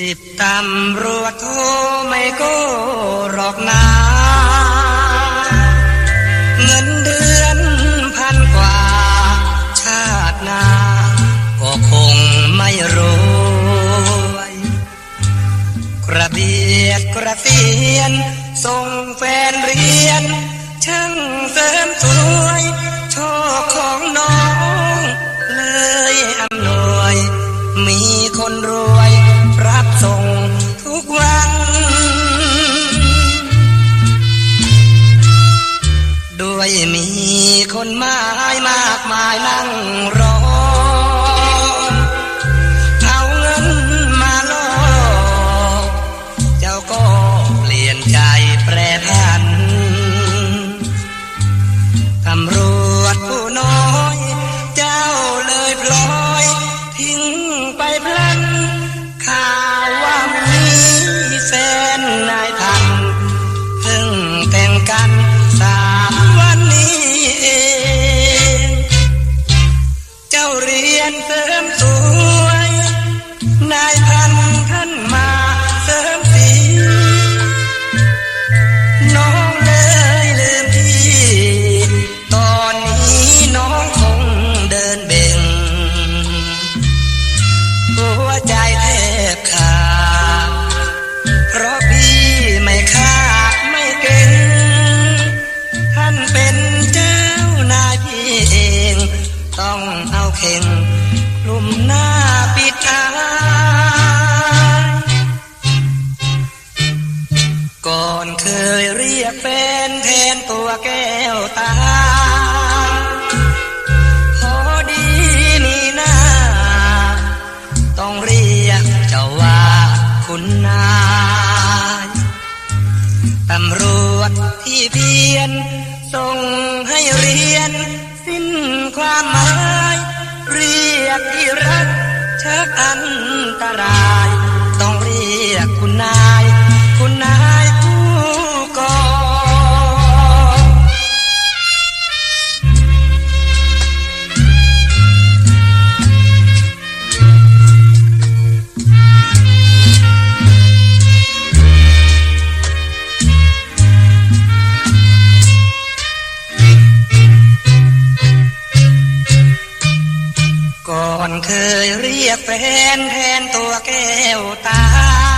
สิบตำรวจโทไม่โก้หรอกนาเงินเดือนพันกว่า ชาติน้าก็คงไม่รวยกระเบียดกระเสียน ส่งแฟนเรียน ช่างเสริมสวยโชคของน้อง เลยอำนวย มีคนรวย ส่งทุกวัน ด้วยมีคนมายมากมายนั่งรอ ใจแทบขาดเพราะพี่ไม่คาดไม่เก่งท่านเป็นเจ้านายพี่เอง ต้องเอาเข่งกลุ่มหน้าปิดอายก่อนเคยเรียกแฟนแทนตัวแก้วตา เรียกเจ้าว่าคุณนายตำรวจที่เพียนส่งให้เรียน สิ้นความหมายเรียกที่รักชักอันตราย ต้องเรียกคุณนาย คุณนาย อนเคยเรียกแฟนแทนตัวแก้วตา